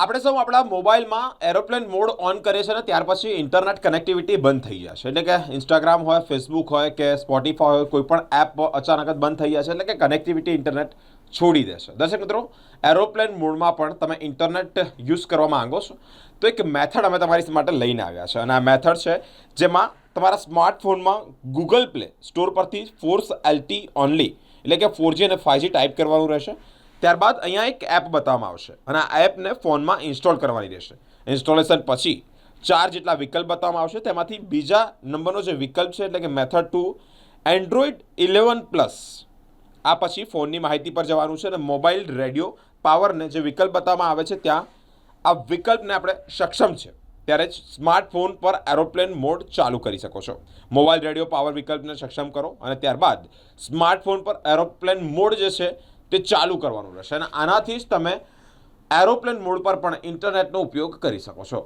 આપણે સૌ આપણા મોબાઈલમાં એરોપ્લેન મોડ ઓન કરીએ છીએ ને ત્યાર પછી ઇન્ટરનેટ કનેક્ટિવિટી બંધ થઈ જશે એટલે કે ઇન્સ્ટાગ્રામ હોય ફેસબુક હોય કે સ્પોટીફાય હોય, કોઈ પણ એપ અચાનક જ બંધ થઈ જશે એટલે કે કનેક્ટિવિટી ઇન્ટરનેટ છોડી દેશે દર્શક મિત્રો, એરોપ્લેન મોડમાં પણ તમે ઇન્ટરનેટ યુઝ કરવા માંગો છો, તો એક મેથડ અમે તમારી માટે લઈને આવ્યા છે. અને આ મેથડ છે જેમાં તમારા સ્માર્ટફોનમાં ગૂગલ પ્લે સ્ટોર પરથી ફોર્સ એલટી ઓનલી એટલે કે ફોરજી અને ફાઈવજી ટાઈપ કરવાનું રહેશે. ત્યારબાદ અહીંયા એક એપ બતાવવામાં આવશે અને આ એપને ફોનમાં ઇન્સ્ટોલ કરવાની રહેશે. ઇન્સ્ટોલેશન પછી ચાર જેટલા વિકલ્પ બતાવવામાં આવશે. તેમાંથી બીજા નંબરનો જે વિકલ્પ છે એટલે કે method two Android eleven plus આ પછી ફોનની માહિતી પર જવાનું છે અને મોબાઈલ રેડિયો પાવરને જે વિકલ્પ બતાવવામાં આવે છે ત્યાં, આ વિકલ્પને આપણે સક્ષમ છે. ત્યારે જ સ્માર્ટફોન પર એરોપ્લેન મોડ ચાલુ કરી શકો છો. મોબાઈલ રેડિયો પાવર વિકલ્પને સક્ષમ કરો અને ત્યારબાદ સ્માર્ટફોન પર એરોપ્લેન મોડ જે છે તે ચાલુ કરવાનું રહેશે અને આનાથી જ તમે એરોપ્લેન મોડ પર પણ ઇન્ટરનેટનો ઉપયોગ કરી શકો છો.